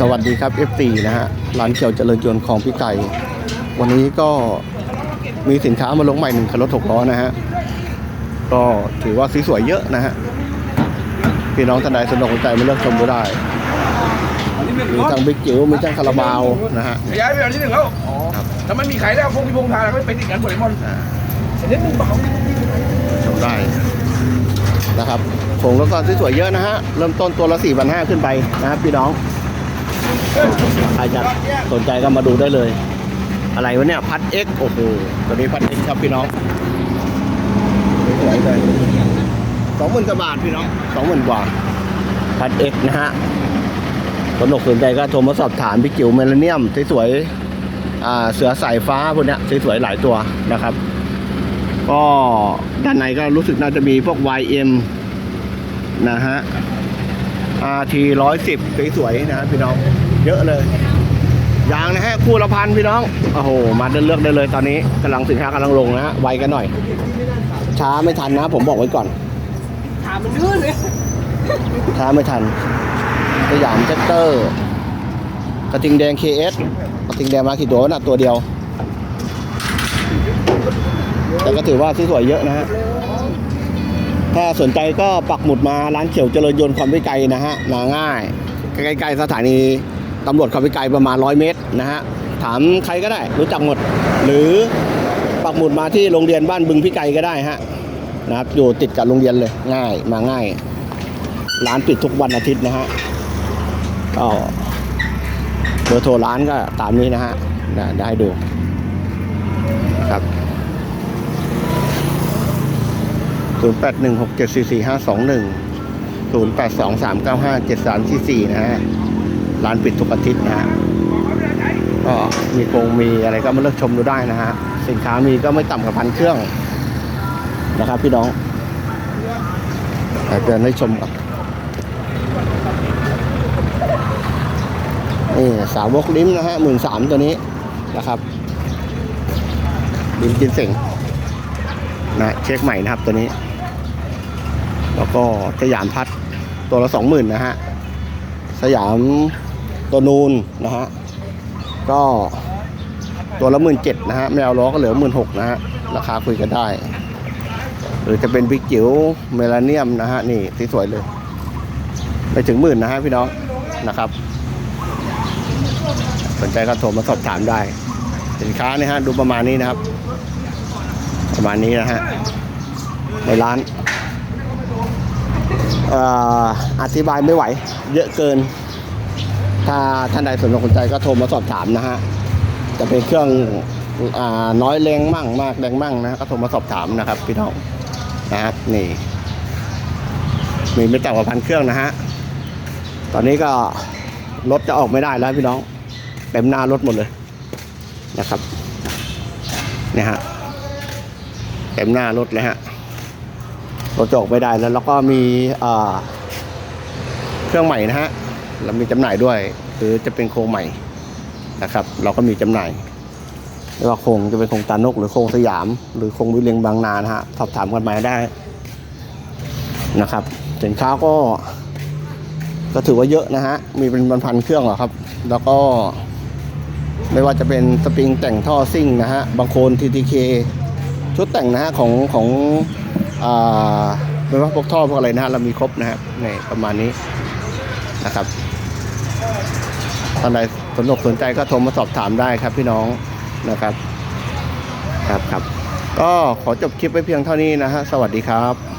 สวัสดีครับ F4 นะฮะร้านเกี่ยวเจริญยนต์ของพี่ไก่ วันนี้ก็มีสินค้ามาลงใหม่หนึ่งคันรถหกล้อนะฮะ ก็ถือว่าสวยๆเยอะนะฮะ พี่น้องท่านใดสนใจมาเลือกชมดูได้ มีทั้งบิ๊กจิ๋วมีทั้งคาราบาวนะฮะย้ายไปอันที่หนึ่งแล้วครับแล้วมันมีขายแล้วพวกพี่พงษ์ทานไม่เป็นอีกอันโดเรมอนอ่าอันนี้มึงเบาชมได้นะครับผงแล้วก็สวยๆเยอะนะฮะ เริ่มต้นตัวละ4 5 0 0ขึ้นไปนะครับพี่น้อง ใครจะสนใจก็มาดูได้เลย อะไรวะเนี่ยพัด X โอ้โหตัวนี้พัด X ครับพี่น้องสวยเลยสองหมื่นกว่าบาทพี่น้องสองหมื่นกว่าพัด X นะฮะสนอกสนใจก็โทรมาสอบถามพี่จิ๋วเมลเนียมสวยๆอ่าเสือสายฟ้าพวกเนี้ยสวยๆหลายตัวนะครับ ก็ด้านในก็รู้สึกน่าจะมีพวก YM นะฮะ RT 110สวยๆนะฮะพี่น้อง เยอะเลยยางนะฮะคู่ละพันพี่น้องโอ้โหมาเดินเลือกได้เลยตอนนี้กำลังสินค้ากำลังลงนะฮะไวกันหน่อย ช้าไม่ทันนะ ผมบอกไว้ก่อนถามมันดื้อเลยช้าไม่ทันสยามแจ็คเตอร์ กระทิงแดง KS กระทิงแดงมากี่ตัววะน่ะตัวเดียว แต่ก็ถือว่าสวยๆเยอะนะฮะ ถ้าสนใจก็ปักหมุดมาร้านเขียวเจริญยนต์ความวิไกลนะฮะมาง่ายใกล้ๆสถานีตำรวจความวิไกลประมาณ100เมตรนะฮะถามใครก็ได้รู้จักหมด หรือปักหมุดมาที่โรงเรียนบ้านบึงพี่ไกลก็ได้ฮะนะครับอยู่ติดกับโรงเรียนเลยง่ายมาง่าย ร้านปิดทุกวันอาทิตย์นะฮะก็เบอร์โทรร้านก็ตามนี้นะฮะได้ดูครับ 0 8 1 6 7 4 4 5 2 1 0 8 2 3 9 5 7 3 4 4 นะฮะ ร้านปิดทุกอาทิตย์นะฮะ ก็มีโปรงมีอะไรก็มาเลือกชมดูได้นะฮะ สินค้ามีก็ไม่ต่ำกว่าพันเครื่อง นะครับพี่น้องแต่เตือนให้ชมก่อนนี่สาวกลิ้มนะฮะหมื่นสามตัวนี้นะครับลิ้มกินเสงนะเช็คใหม่นะครับตัวนี้ แล้วก็สยามพัดตัวละสองหมื่นนะฮะ สยามตัวนูนนะฮะ ก็ตัวละหมื่นเจ็ดนะฮะไม่เอาล้อก็เหลือหมื่นหกนะฮะ ราคาคุยกันได้ หรือจะเป็นบิ๊กจิ๋วเมลาเนียมนะฮะ นี่ที่สวยเลย ไปถึงหมื่นนะฮะพี่น้องนะครับ สนใจก็โทรมาสอบถามได้ สินค้าเนี่ยฮะ ดูประมาณนี้นะครับ ประมาณนี้นะฮะ ในร้าน อธิบายไม่ไหว เยอะเกิน ถ้าท่านใดสนใจก็โทรมาสอบถามนะฮะ จะเป็นเครื่องอน้อยแรงมั่งมากแรงมั่งนะก็โทรมาสอบถามนะครับพี่น้องนะครับนี่ มีไม่ต่ำกว่าพันเครื่องนะฮะ ตอนนี้ก็รถจะออกไม่ได้แล้วพี่น้องเต็มหน้ารถหมดเลยนะครับเนี่ยฮะเต็มหน้ารถเลยฮะ รถจะออกไม่ได้แล้วแล้วก็มีเครื่องใหม่นะฮะเรามีจำหน่ายด้วยหรือจะเป็นโครงใหม่นะครับ เราก็มีจำหน่ายไม่ว่าโครงจะเป็นโครงตานก หรือโครงสยาม หรือโครงวิเลียงบางนานะฮะสอบถามกันมาได้นะครับสินค้าก็ ก็ถือว่าเยอะนะฮะมีเป็นพันๆเครื่องหรอครับ แล้วก็ไม่ว่าจะเป็นสปริงแต่งท่อซิ่งนะฮะบางโคน TTK ชุดแต่งนะฮะของของ ไม่ว่าพวกท่อพวกอะไรนะฮะเรามีครบนะครับในประมาณนี้นะครับท่านใดสนอกสนใจก็โทรมาสอบถามได้ครับพี่น้องนะครับครับครับก็ขอจบคลิปไว้เพียงเท่านี้นะฮะสวัสดีครับ